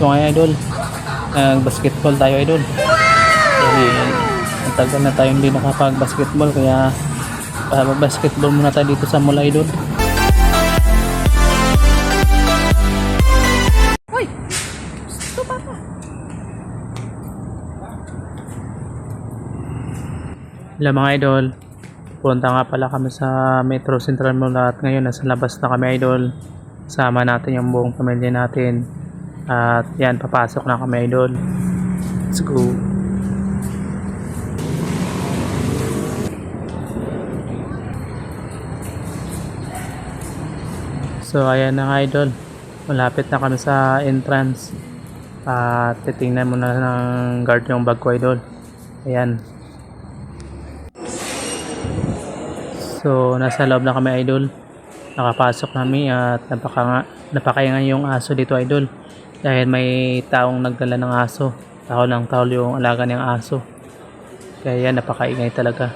So ngayon idol, nag-basketball tayo idol. Kasi ang tagal na tayo hindi nakapag-basketball kaya uh, basketball muna tayo dito sa mall idol. Hoy! Gusto pa pa. Hello mga idol, punta nga pala kami sa Metro Central Mall at ngayon nasa labas na kami idol. Sama natin yung buong pamilya natin. At yan, papasok na kami idol. Let's go. So ayan na nga idol, malapit na kami sa entrance. At titingnan muna ng guard yung bag ko idol. Ayan, So, nasa loob na kami idol. Nakapasok kami at napaka napakaingan yung aso dito idol. Dahil may taong nagdala ng aso. Tao ng tao yung alaga ng aso. Kaya napakaingay talaga.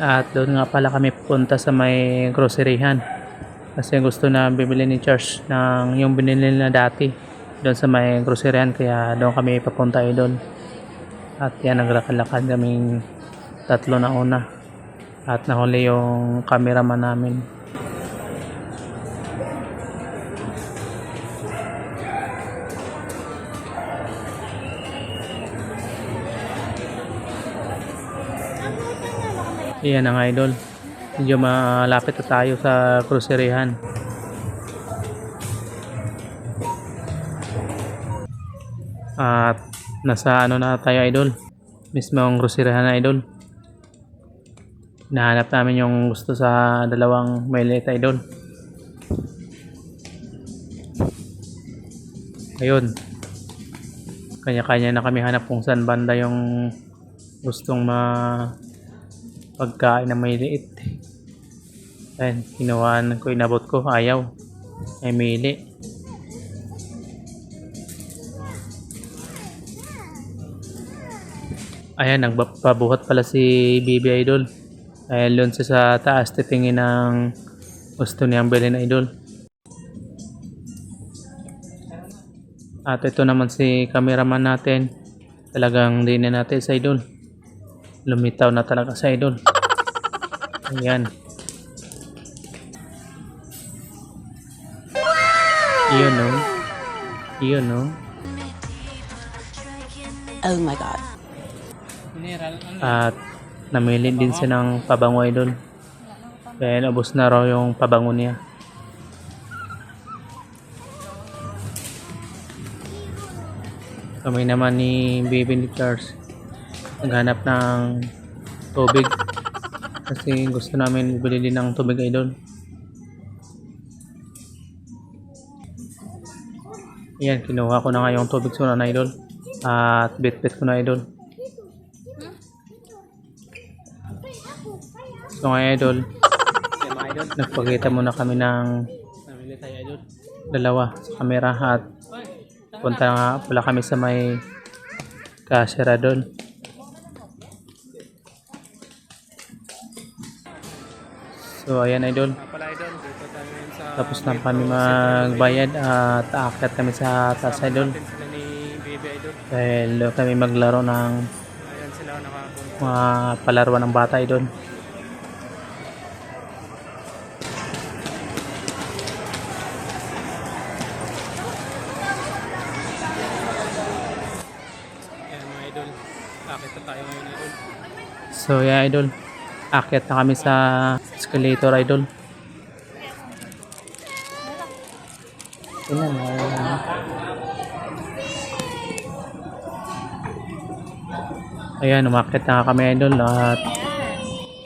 At doon nga pala kami punta sa may groceryhan. Kasi gusto na bibili ni Charles ng yung binili na dati. Doon sa may groceryhan. Kaya doon kami papunta idol. At yan, naglalakad kaming tatlo na una at nahuli yung cameraman namin. Iyan ang idol. Medyo malapit na tayo sa cruiserihan. At nasa ano na tayo idol. Mismong cruiserihan na idol. Nahanap namin yung gusto sa dalawang maliit idol. Ayun. Kanya-kanya na kami hanap kung saan banda yung gustong ma pagkain na may liit. Ayun, kinuhaan ko, inabot ko, ayaw. Ay mili. Ayan, nagpabuhat pala si Bibi Idol. Dahil doon siya sa taas titingin ng gusto niyang bilhin idol. At ito naman si cameraman natin. Talagang di na natin sa idol. Lumitaw na talaga sa idol. Ayan. Iyon no. Iyon no. Oh my God. At namili din siya ng pabango idol. Dahil ubos na raw yung pabango niya. Kami naman ni Baby Charles naghanap ng tubig kasi gusto namin din ng tubig idol. Ayan, kinuha ko na nga yung tubig suna na idol. At bit-bit ko na idol. So ngayon idol, nagpakita muna kami ng dalawa sa camera at punta nga pala kami sa may kasera doon. So ayan idol, tapos na kami magbayad at aakyat kami sa taas idol. Dahil kami maglaro ng mga palaruan ng bata tayo idol. So yeah idol, akit na kami sa escalator idol. Tingnan mo. Ayan, umakit na kami idol at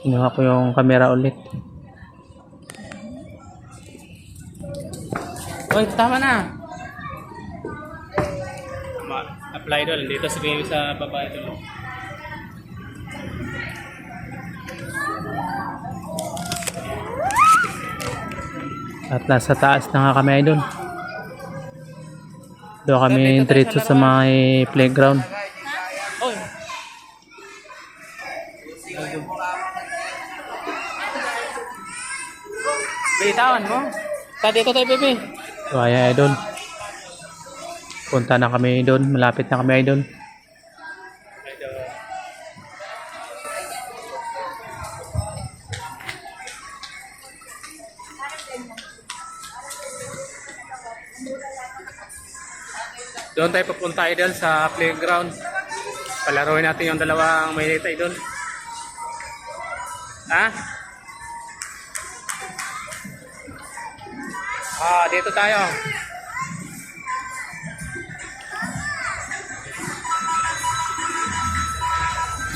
kinuha ko yung camera ulit. Hoy, tama na! apply doon. Dito sa sa baba ito. At nasa taas na nga kami idol. Doon kami diretso sa may playground. Bitawan mo. Ta dito tayo, bebe. So, ayan, idol. Punta na kami doon. Malapit na kami idol. Doon tayo papunta idol sa playground. Palaruin natin yung dalawang may idol. Ha? Ah, dito tayo.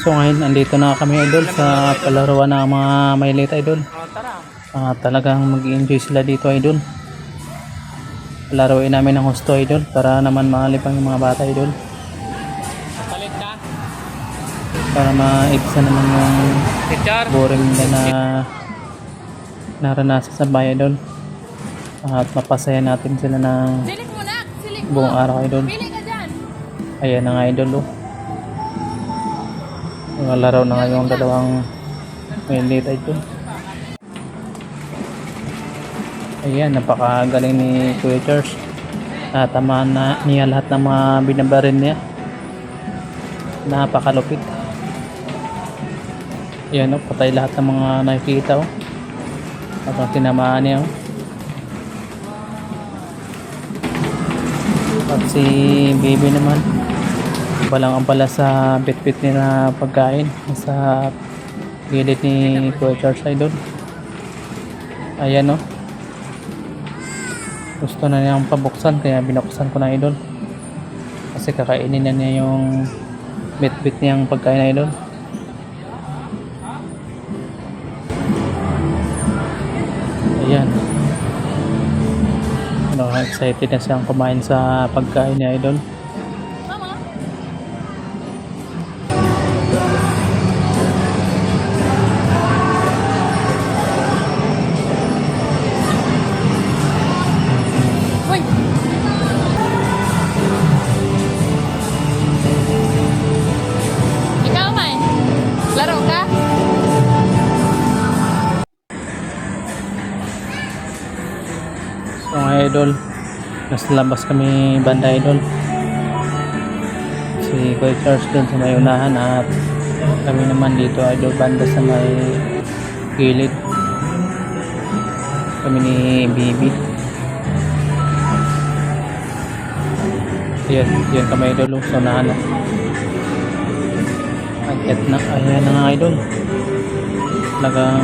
So ngayon, andito na kami idol sa palaruan ng mga may idol. Tara. Ah, talagang mag enjoy sila dito idol. Palaruin namin ng husto idol para naman malipang yung mga bata idol. Palit ka? Para maibsa naman yung boring nila na naranasan sa bahay idol. At mapasaya natin sila ng na! Buong araw idol. Ayan na nga idol oh. Nalaro na nga yung dalawang mainlit idol. Ayan, napakagaling ni Kuya Charles. Natamaan na niya lahat ng mga binabarin niya. Napakalupit. Ayan oh, patay lahat ng mga nakikita oh. Habang tinamaan niya oh. At si baby naman, walang ampala sa bit-bit nila pagkain sa gilid ni Kuya Charles Idol. Ayan o. Gusto na niyang pabuksan kaya binuksan ko na idol. Kasi kakainin na niya yung bit-bit niyang pagkain idol. Ayan. Ano, excited na siyang kumain sa pagkain ni Idol. Idol, nasa labas kami banda idol. Si Kuya Charles dun sa may unahan at kami naman dito idol banda sa may gilid. Kami ni Bibi. Ayan, yan kami idol sa unahan. oh. Ayan na, ayan na nga idol. Talagang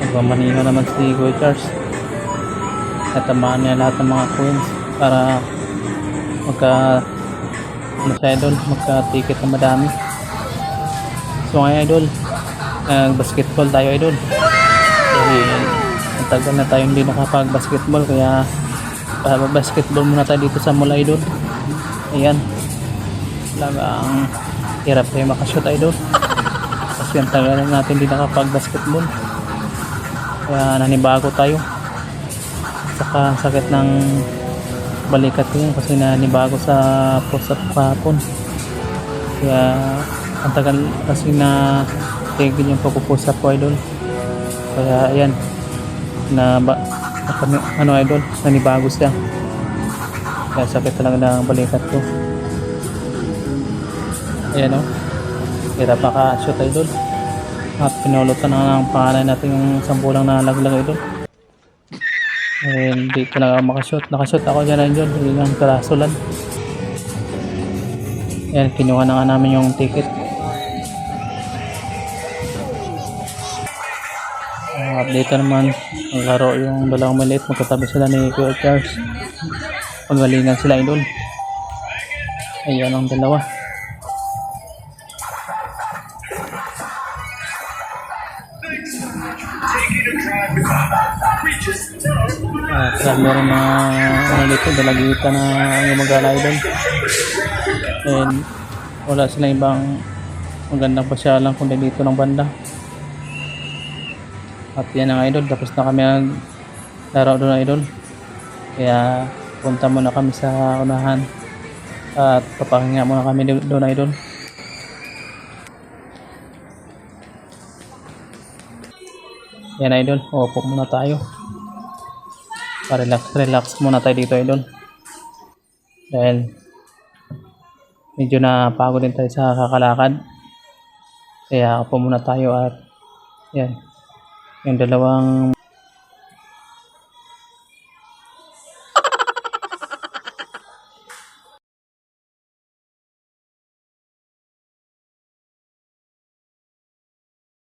nagmamaniho naman si Kuya Charles natamaan niya lahat ng mga coins para magka ano sa idol? Magka ticket na madami. So ngayon idol nag basketball tayo idol. Kasi ang tagal na tayo hindi nakapag basketball kaya uh, basketball muna tayo dito sa mall idol. Ayan. Talagang hirap tayo makashoot idol. Kasi ang tagal na natin hindi nakapag basketball kaya nanibago tayo saka sakit ng balikat ko yun kasi nanibago sa push-up kahapon. Kaya ang tagal kasi na tigil yung pagpupush-up ko idol. Kaya ayan na ba na kami, ano idol nanibago siya. Kaya sakit talaga ng balikat ko. Ayan o hirap maka-shoot idol. At pinulutan na ng pangalan natin yung sampulang nalaglag idol eh, hindi ko na makashoot. Nakashoot ako dyan dyan. Ilang karaso lang. Yan, kinuha na nga namin yung ticket. At dito naman, ang yung dalawang maliit. Magkatabi sila ni Kuya Charles. Pagalingan sila idol. Ayan ang dalawa. At uh, meron na ano dito, dalagita na gumagala idol. And wala silang ibang magandang pasyalan kundi dito ng banda. At yan ang idol, tapos na kami ang laro doon idol. Kaya punta muna kami sa unahan. At papahinga muna kami do- doon idol. Yan idol, opo muna tayo. Pa-relax, relax muna tayo dito idol. dahil medyo napagod din tayo sa kakalakad. Kaya po muna tayo at yan. Yung dalawang